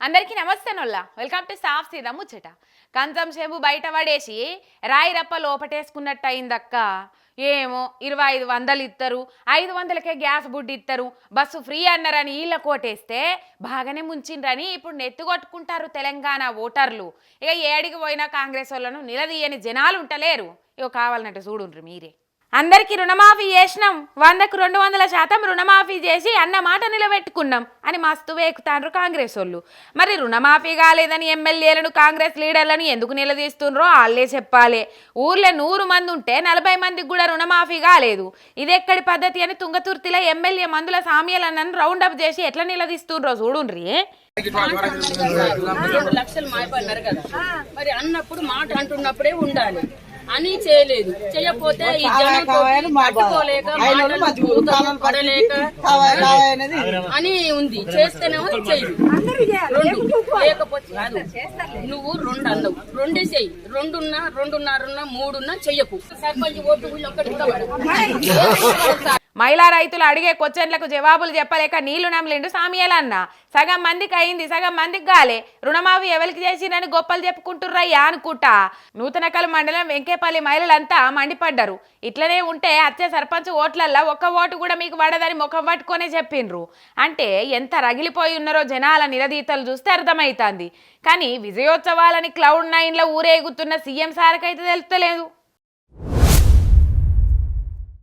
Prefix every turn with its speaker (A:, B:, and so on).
A: అందరికీ నమస్తే నొల్ల. Welcome to సాఫ్ సీదా ముచ్చట. కంచం సేపు బయట పడేసి రాయి రప్ప లోపటేసుకున్నట్టు అయిందక్క ఏమో ఇరవై ఐదు వందలు ఇస్తారు ఐదు వందలకే గ్యాస్ బుడ్డి ఇస్తారు బస్సు ఫ్రీ అన్నారని వీళ్ళ కోటేస్తే బాగానే ముంచిండ్రని ఇప్పుడు నెత్తుకొట్టుకుంటారు తెలంగాణ ఓటర్లు. ఇక ఏడికి పోయినా కాంగ్రెస్ వాళ్ళను నిలదీయని జనాలు ఉంటలేరు. ఇక కావాలన్నట్టు చూడుండ్రు మీరే. అందరికీ రుణమాఫీ చేసినాం. వందకు రెండు వందల శాతం రుణమాఫీ చేసి అన్న మాట నిలబెట్టుకున్నాం అని మస్తు వేకుతాండ్రు కాంగ్రెస్ వాళ్ళు మరి రుణమాఫీ కాలేదని ఎమ్మెల్యేలను కాంగ్రెస్ లీడర్లను ఎందుకు నిలదీస్తుండ్రో వాళ్ళే చెప్పాలి. ఊర్లో నూరు మంది ఉంటే నలభై మందికి కూడా రుణమాఫీ కాలేదు. ఇది ఎక్కడి పద్ధతి అని తుంగతుర్తిలో ఎమ్మెల్యే మందుల సామ్యాలన్నను రౌండ్ అప్ చేసి ఎట్లా నిలదీస్తుండ్రో చూడుండ్రి?
B: రెండు లక్షలు మాయపడినారు కదా. మరి అన్నప్పుడు మాట అంటున్నప్పుడే ఉండాలి. అని చేయలేదు. చేయకపోతే ఈ జనం పట్టుకోలేక మాటలు పడలేక అని ఉంది. చేస్తేనేమో చెయ్యి రెండు. లేకపోతే కాదు నువ్వు రెండు అన్నావు. రెండే చెయ్యి రెండున్నా రెండున్నరున్నా మూడున్నా చెయ్యకు. సర్పంచ్ ఓటు ఒక్కటి.
A: మహిళా రైతులు అడిగే క్వశ్చన్లకు జవాబులు చెప్పలేక నీళ్ళు నమ్మలేండు సామియాలన్న సగం మందికి అయింది సగం మందికి గాలే రుణమాఫీ ఎవరికి చేసిందని గొప్పలు చెప్పుకుంటుర్రయ్యా అనుకుంటా. నూతనకల్ మండలం వెంకేపల్లి మహిళలంతా మండిపడ్డారు. ఇట్లనే ఉంటే అచ్చే సర్పంచ్ ఓట్లల్లో ఒక్క ఓటు కూడా మీకు పడదని ముఖం పట్టుకొనే చెప్పిండ్రు. అంటే ఎంత రగిలిపోయి ఉన్నారో జనాల నిరదీతలు చూస్తే అర్థమవుతుంది కానీ విజయోత్సవాలని క్లౌడ్ నైన్లో ఊరేగుతున్న సీఎం సార్కైతే తెలుస్తలేదు